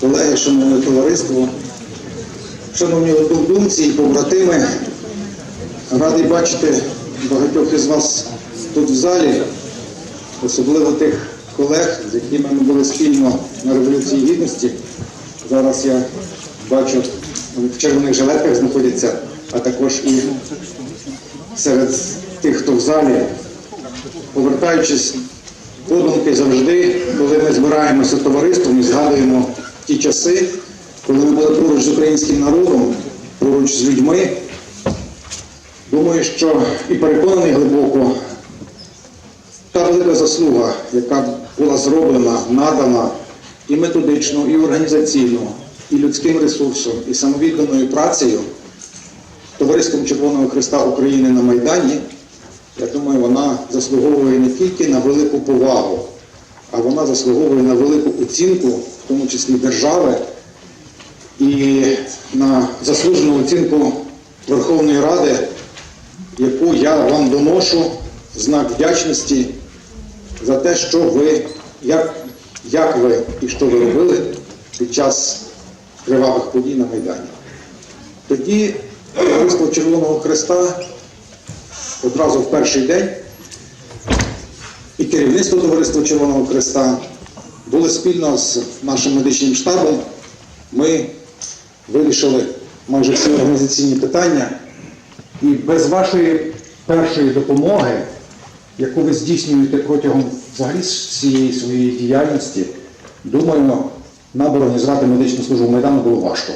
колеги, шановне товариство, шановні однодумці і побратими, радий бачити багатьох із вас тут в залі, особливо тих колег, з якими ми були спільно на Революції Гідності. Зараз я бачу, в червоних жилетках знаходяться, а також і серед тих, хто в залі, повертаючись подумки завжди, коли ми збираємося товариством і згадуємо ті часи, коли ми були поруч з українським народом, поруч з людьми. Думаю, що і переконаний глибоко, та велика заслуга, яка була зроблена, надана і методично, і організаційно, і людським ресурсом, і самовідданою працею Товариством Червоного Христа України на Майдані, я думаю, вона заслуговує не тільки на велику повагу, а вона заслуговує на велику оцінку, тому числі держави, і на заслужену оцінку Верховної Ради, яку я вам доношу знак вдячності за те, що ви, як, як ви і що ви робили під час кривавих подій на Майдані. Тоді Товариство Червоного Христа одразу в перший день і керівництво Товариства Червоного Христа були спільно з нашим медичним штабом. Ми вирішили майже всі організаційні питання. І без вашої першої допомоги, яку ви здійснюєте протягом взагалі всієї своєї діяльності, думаю, нам організувати медичну службу Майдану було важко.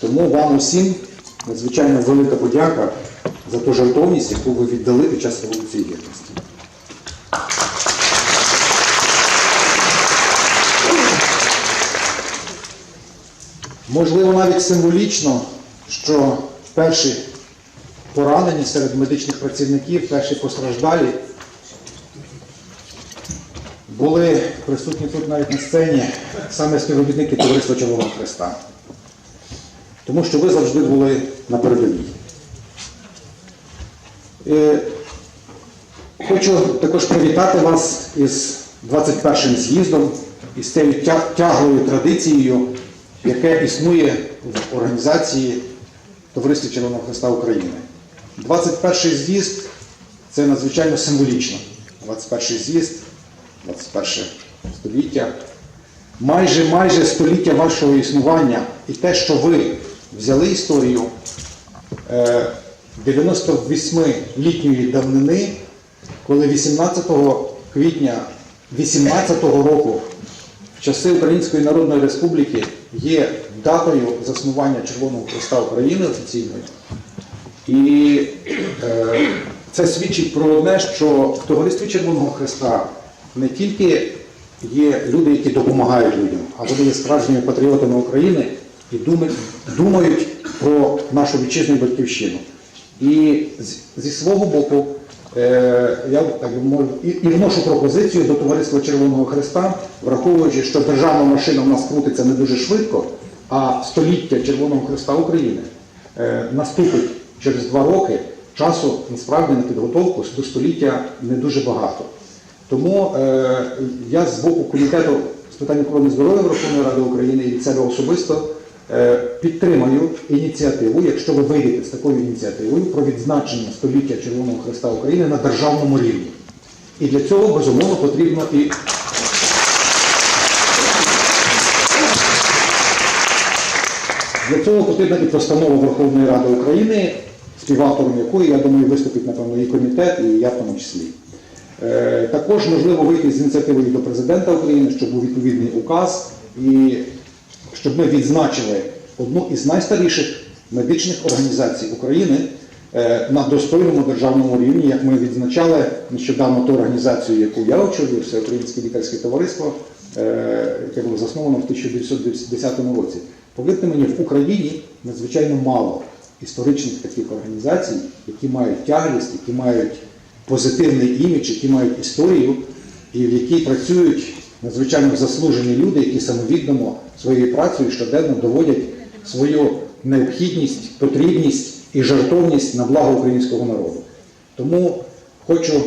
Тому вам усім надзвичайно велика подяка за ту жертовність, яку ви віддали під час Революції Гідності. Можливо, навіть символічно, що перші поранені серед медичних працівників, перші постраждалі були присутні тут навіть на сцені саме співробітники Товариства Червоного Христа. Тому що ви завжди були на передовій. Е, Хочу також привітати вас із 21-м з'їздом, із цією тяглою традицією, яке існує в організації Товариства Червоного Христа України. 21-й з'їзд це надзвичайно символічно. 21-й з'їзд, 21 століття, майже майже століття вашого існування і те, що ви взяли історію е, 98-літньої давнини, коли 18 квітня 18 року, в часи Української Народної Республіки, є датою заснування Червоного Христа України офіційною. І е, це свідчить про одне, що в товаристві Червоного Христа не тільки є люди, які допомагають людям, а вони є справжніми патріотами України і думають, думають про нашу вітчизну батьківщину. І зі свого боку я так мовив, і, і вношу пропозицію до Товариства Червоного Христа, враховуючи, що державна машина в нас крутиться не дуже швидко, а століття Червоного Христа України е, наступить через два роки. Часу насправді на підготовку до століття не дуже багато. Тому е, я з боку комітету з питань охорони здоров'я Верховної Ради України і від себе особисто е, підтримаю ініціативу, якщо ви вийдете з такою ініціативою про відзначення століття Червоного Христа України на державному рівні. І для цього безумовно потрібно і Для цього потрібна і постанова Верховної Ради України, співавтором якої, я думаю, виступить, напевно, і комітет, і я в тому числі. Е, Також можливо вийти з ініціативою до президента України, щоб був відповідний указ, і щоб ми відзначили одну із найстаріших медичних організацій України е, на достойному державному рівні, як ми відзначали нещодавно ту організацію, яку я очолюю, Всеукраїнське лікарське товариство, е, яке було засновано в 1910 році. Повірте мені, в Україні надзвичайно мало історичних таких організацій, які мають тяглість, які мають позитивний імідж, які мають історію, і в якій працюють надзвичайно заслужені люди, які самовіддано своєю працею щоденно доводять свою необхідність, потрібність і жертовність на благо українського народу. Тому хочу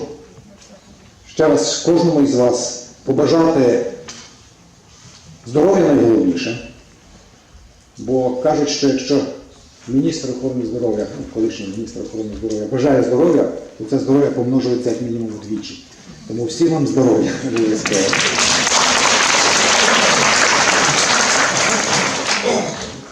ще раз кожному із вас побажати Здоров'я найголовніше. Бо кажуть, що якщо міністр охорони здоров'я, ну, колишній міністр охорони здоров'я бажає здоров'я, то це здоров'я помножується як мінімум вдвічі. Тому всім вам здоров'я обов'язково.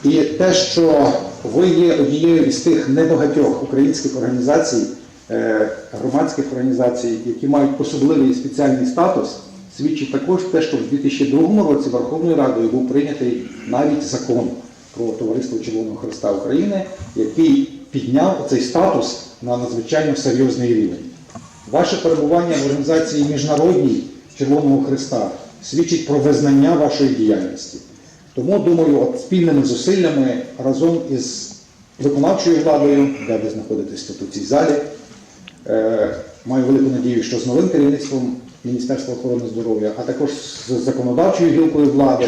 І те, що ви є однією із тих небагатьох українських організацій, е, громадських організацій, які мають особливий спеціальний статус, свідчить також те, що в 2002 році Верховною Радою був прийнятий навіть закон про Товариство Червоного Христа України, який підняв цей статус на надзвичайно серйозний рівень. Ваше перебування в організації Міжнародній Червоного Христа свідчить про визнання вашої діяльності. Тому думаю, от спільними зусиллями разом із виконавчою владою, де ви знаходитесь тут у цій залі, е, маю велику надію, що з новим керівництвом Міністерства охорони здоров'я, а також з законодавчою гілкою влади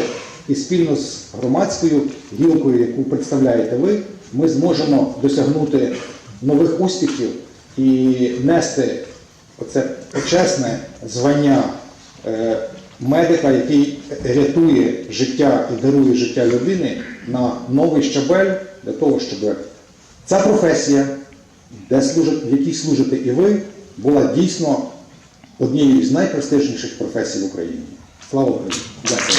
і спільно з громадською гілкою, яку представляєте ви, ми зможемо досягнути нових успіхів і нести оце почесне звання е, медика, який рятує життя і дарує життя людини на новий щабель для того, щоб ця професія, де служить, в якій служите і ви, була дійсно однією з найпрестижніших професій в Україні. Слава Україні! Дякую.